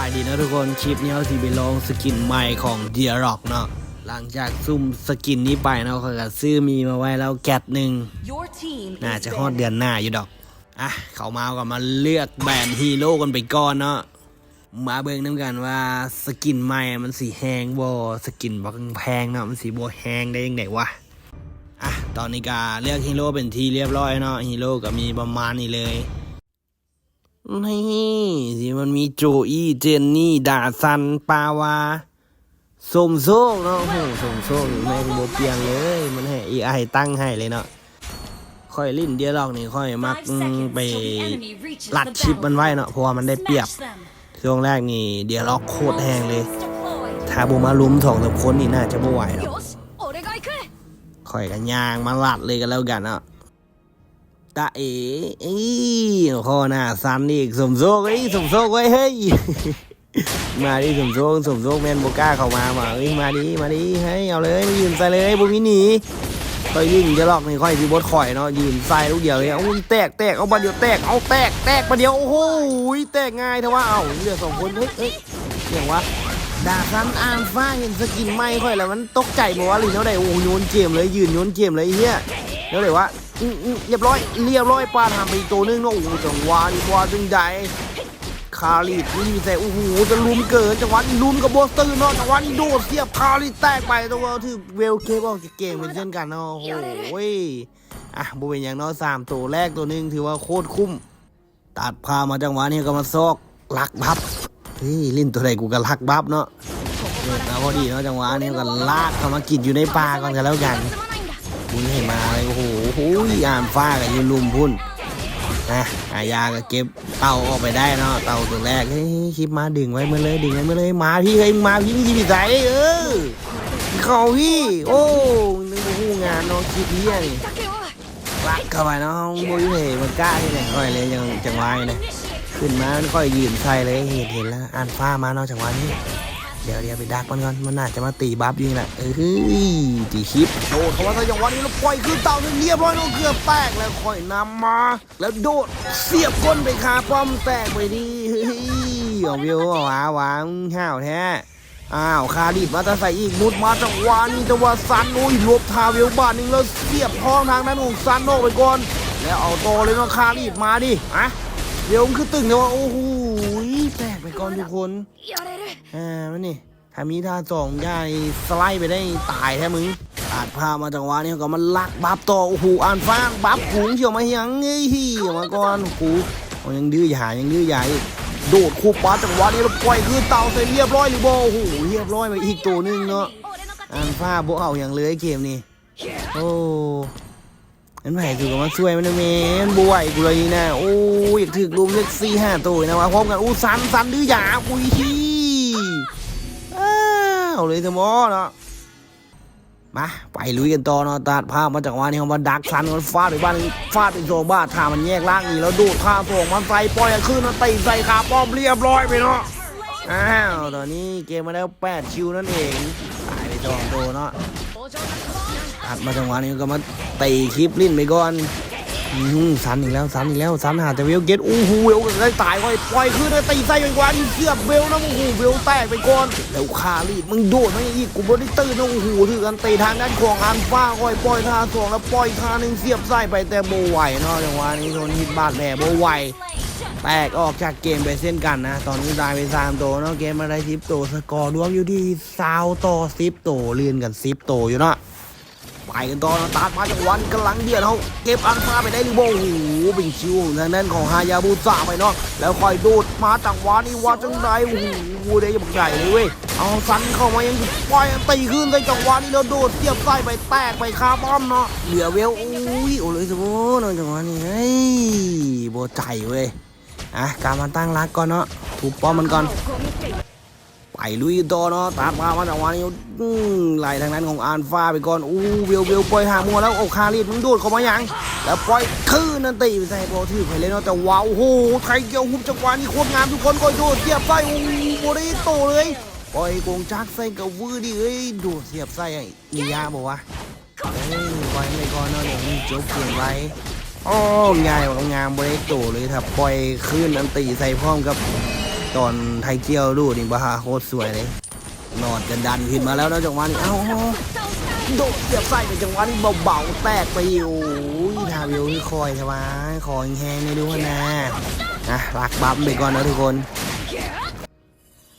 ายดีนะทุกคนคลิปนี้เราสิไปลองสกินใหม่ของเดียร็อกเนาะหลังจากซุ่มสกินนี้ไปเนาะเขาก็ซื้อมีมาไว้แล้วแกตหนึ่ง Your team น่า is จะฮอด banned. เดือนหน้าอยู่ดอกอะเขามาก็มาเลือกแบรนด์ฮีโร่กันไปก่อนเนาะมาเบิ่งน้ำกันว่าสกินใหม่มันสีแหงบ่สกินบ่แพงเนาะมันสีบ่แหงได้ยังไงวะอะตอนนี้ก็เลือกฮีโร่เป็นที่เรียบร้อยเนาะฮีโร่ก็มีประมาณนี้เลยนี่ที่ มันมีโจอี้เจนนี่ดาซันปาวาสมโซกเนาะโอ้โหสมโซกแม่งโมเปียงเลย มันให้ไอตั้งให้เลยเนาะค่อยลิ้นเดียลอกนี่ค่อยมักไปลัดชิปมันไว้เนาะเพราะว่ามันได้เปรียบช่วงแรกนี่เดียลอกโคตรแห้งเลยถ้าบูมาลุ้มถองแต่คนนี่น่าจะไม่ไหวหรอกค่อยกันยางมาลัดเลยกันแล้วกันเนาะ ตาเอ๋อีข้อหน้าซันอีกสมโซกเอ้สมโซกไว้เฮ้ยมาดิสมโซกสมโซกแมนโบก้าเข้ามามาเอ้ยมาดิมาดิเฮ้ยเอาเลยยืนใส่เลยบุมิหนีค่อยยิงจะลอกนี่ค่อยสิบดข่อยเนาะยืนใส่ลูกเดียวเลยเอุ้ยแตกแตกเอาบัดเดียวแตกเอาแตกแตกบัดเดียวโอ้โหแตกง่ายแต่ว่าเอ้าเหลือสองคนเฮ้ยเฮ้ยเสียงวะดาซันอ่านฟ้าเห็นสกินไม่ค่อยแล้วมันตกใจบอกว่าลีเนาะได้โอ้โยนเกมเลยยืนโยนเกมเลยไอ้เฮียเดี๋ยวเลยว่าอื้ออื้อ เรียบร้อยเรียบร้อยปาทำไปอีกตัวนึงเนาะโอ้โหจังหวะนี่ว่าจึงใหญ่คาริดนี่แต่โอ้โหจะลุมเกินจังหวะนี้ลุมกับโบสเตอร์เนาะจังหวะนี้โดดเสียบคาริดแตกไปตัวถือเวลเคเบิลเก่งเป็นเช่นกันเนาะโอ้โหอะบุเป็นอย่างน้อยสามตัวแรกตัวหนึงถือว่าโคตรคุ้มตัดพามาจังหวะนี้ก็มาซอกลักบับเฮ้ยลิ้นตัวใดกูก็ลักบับเนาะเกิดมาพอดีเนาะจังหวะนี้ก็ลากเข้ามากินอยู่ในป่าก่อนกันแล้วกัน บุญให้มาโอ้โหโอ้โหอ่านฟ้ากับยืนลุมพุ่นนะอายาก็เก็บเต่าออกไปได้เนาะเต่าตัวแรกเฮ้ยคลิปมาดึงไว้มาเลยดึงไว้มาเลยมาพี่เฮ้ยมาพี่พี่พี่ใส่เออเขาพี่โอ้นึกว่าหูงานเนาะคลิปนี้นี่รักเข้าไปเนาะโมยเหมันกล้าที่ไหนค่อยเลยยังจังหวะนี้นะขึ้นมาค่อยยืนใส่เลยเห็นเห็นแล้วอ่านฟ้ามาเนาะจังหวะนี้ เดี๋ยวเดี๋ยวไปดักมันก่อนมันน่าจะมาตีบัฟอยิงแหละเออเฮ้ยตีคลิปโดดเข้ามาใส่จังหวะนี้แล้วปล่อยขึ้นเต่าจนเรียบร้อยน้องเกือบแตกแล้วค่อยนำมา แล้วโดดเสียบก้นไปคาป้อมแตกไปดิเฮ้ยเอาวิวเอาวาหวางห้าวแท้อ้าวคาดิดมาจะใส่อีกมุดมาจังหวะนี้จังหวะซันโอ้ยลบทาเวลบาทหนึ่งแล้วเสียบท้องทางนั้นของซันโนไปก่อน แล้วเอาโตเลยเนาะคาดิดมาดิอะเดี๋ยวมันคือตึงเลยว่าโอ้โห แตกไปก่อนทุกคนอ่ามันนี่ทามีท่าจองยายสไลด์ไปได้ตายแท้มึงอาจพามาจังหวะนี้ก็มันลักบับต่อโอ้โหอ่านฟางบับขูงเฉียวมายังไอ้ฮี่มาก่อนกูยังดื้อใหญ่ยังดื้อใหญ่โดดคู่ป้าจังหวะนี้เราปล่อยคือเต่าใส่เรียบร้อยหรือบ่โอ้โหเรียบร้อยไปอีกตัวนึงเนาะอ่านฟ้าบ่เอาอย่างเลยเกมนี้โอ้ นั่นแหละคือกับมาช่วยมันนะเมนบวยกูเลยนะโอ้ยอยากถึกลุมเล็กซี่ห้าตัวนะมาพร้อมกันอู้สันสันดื้อหยาปุยฮีอ้าวเลยเถอะหมอเนาะมาไปลุยกันต่อเนาะตัดภาพมาจากวันนี้เขามาดักซันมันฟาดไปบ้านฟาดไปโซบ้าถ้ามันแยกล่างนี่แล้วดูดข้าส่งมันใส่ปล่อยขึ้นมันตีใส่ขาป้อมเรียบร้อยไปเนาะอ้าวตอนนี้เกมมาแล้ว 8 คิวนั่นเองตายไปจองโตเนาะ ตัดมาจังหวะนี้ก็มาเตีคลิปลิ้นไปก่อนอืมสันอีกแล้วสันอีกแล้วสันหาแต่เวลเกตอู้หูเวลก็ได้ตายไว้ปล่อยขึ้นเลยตีใส่ไปกว่านี่เสียบเวลนะโอ้โหเวลแตกไปก่อนแล้วคารีดมึงโดดมาอีกกูบ่ได้ตื่นนะโอ้โหถือกันเตีทางด้านของอันฟ้าค่อยปล่อยท่าสองแล้วปล่อยท่าหนึ่งเสียบใส่ไปแต่โบไหวเนาะจังหวะนี้โดนฮิตบาดแผลโบไหวแตกออกจากเกมไปเส้นกันนะ ตอนนี้ได้ไปสามโตวเนาะเกมมาได้สิบโตวสกอร์รวมอยู่ที่ซาวต่อสิบโตวเรียนกันสิบโตอยู่เนาะ ไปกันต่อนะตาดมาจากวันกำลังเดียดเขาเก็บอันฟ้าไปได้หรือบ่โอ้โหเป็นชิวทางนั้นของฮายาบุซาไปเนาะแล้วคอยดูดมาจากวันนี้ว่าจังไดโอ้โหได้ยังใหญ่เลยเว้ยเอาซันเข้ามายังปล่อยตีขึ้นได้จังหวะนี้แล้วโดดเสียบไส้ไปแตกไปคาป้อมเนาะเหลือเวลอุ้ยโอ้เลยสมบูรณ์เนาะจังหวะนี้เฮ้ยโบใจเว้ยอะการมาตั้งรักก่อนเนาะถูกป้อมมันก่อน ไปลุยต่อเนาะตามมามาจากวันนี้อืมไล่ทางนั้นของอานฟ้าไปก่อนอู้เวลเวลปล่อยหามัวแล้วโอคารีดมึงโดดเข้ามายังแล้วปล่อยคืนนั่นตีไปใส่บอลถือไปเลยเนาะแต่ว้าวโอ้โหไทยเกี่ยวหุบจังหวะนี้โคตรงามทุกคนก็โดดเสียบไส้โอ้โหโบได้โตเลยปล่อยกงจักใส่กับวือดิเอ้ยโดดเสียบไส้ไอ้มียาบอกว่าเอ้ยปล่อยไปก่อนเนาะเดี๋ยวนี้จบเกมไว้โอ้ง่ายงามบริโตเลยถ้าปล่อยขึ้นันตีใส่พร้อมกับ ตอนไทยเกียวดูนี่บ้าโคตรสวยเลยนอดกันดันขึ้นมาแล้วนะจังหวะนี้เอ้าโดดเสียบใส่ในจังหวะนี้เบาๆแตกไปโอ้ยทาวิวคอยใช่ไหมคอยแห้งไม่รู้นะนะรักบัฟไปก่อนนะทุกคน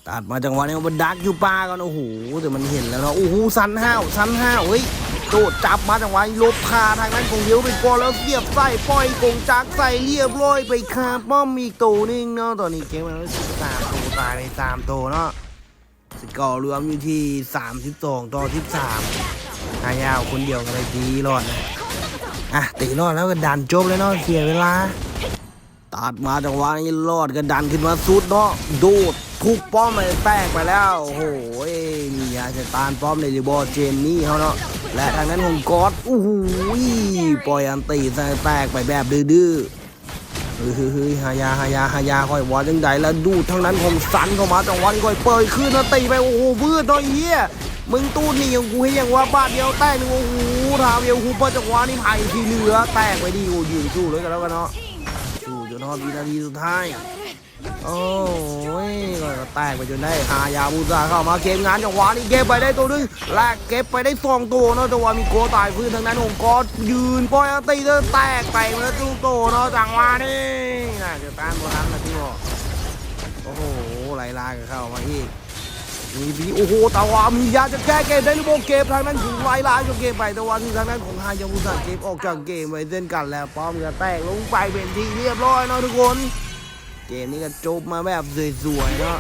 ตัดมาจังหวะนี้มันดักอยู่ปลากันโอ้โหแต่มันเห็นแล้วเนาะโอ้โหสันห้าวสันห้าวเฮ้ย ดดจับมาจังหวะนี้ลบคาทางนั้นของเดียวไปก่อนแล้วเสียบใส่ปล่อยกงจักใส่เรียบร้อยไปคาป้อมอีกตัวนึงเนาะตอนนี้เกมมันสิบสามตัวตายไปสามตัวเนาะสกอร์รวมอยู่ที่สามสิบสองต่อสิบสามหายาวคนเดียวกันเลยดีรอดนะอะตีรอดแล้วก็ดันจบเลยเนาะเสียเวลาตัดมาจังหวะนี้รอดก็ดันขึ้นมาสุดเนาะโดดทุกป้อมเลยแตกไปแล้วโอ้โหนี่ยาจะตานป้อมในดิบอเจนนี่เขาเนาะ และทางนั้นของกอดโอ้โหปล่อยอันตีแตกไปแบบดื้อเฮ้ยเฮ้ยเฮ้ยหายาหายาหายาค่อยวอจังใดแล้วดูทางนั้นของสันเข้ามาจังหวะนี้ค่อยเปิดขึ้นแล้วตีไปโอ้โหวืดเนาะไอ้เฮียมึงตู้นี่ยังกูให้ยังว่าบาทเดียวแตกหนึ่งโอ้โหทางเดียวฮูเปอร์จังหวะนี้ไผ่ที่เหลือแตกไปดีโอ้ยืนสู้เลยกันแล้วกันเนาะสู้จนทอดวินาทีสุดท้าย โอ้ยก็แตกไปจนได้หายาบูซาเข้ามาเกมงานจังหวะนี้เก็บไปได้ตัวหนึงแลกเก็บไปได้สองตัวเนาะจังหวะมีโกตายพื้นทางนั้นองค์กรยืนปล่อยตีเดินแตกไปเมื่อตู้โตเนาะจังหวะนี้น่าจะตานโบราณนะพี่บอกโอ้โหไล่ลากันเข้ามาอีกมีพีโอ้โหแต่ว่ามียาจะแก้เกมได้หรือเปล่าเกมทางนั้นของไล่ลาจนเกมไปแต่ว่าที่ทางนั้นของฮายาบูซาเกมออกจากเกมไปเส้นกันแล้วป้อมก็แตกลงไปเป็นที่เรียบร้อยเนาะทุกคน เกมนี้ก็จบมาแบบสวยๆเนาะ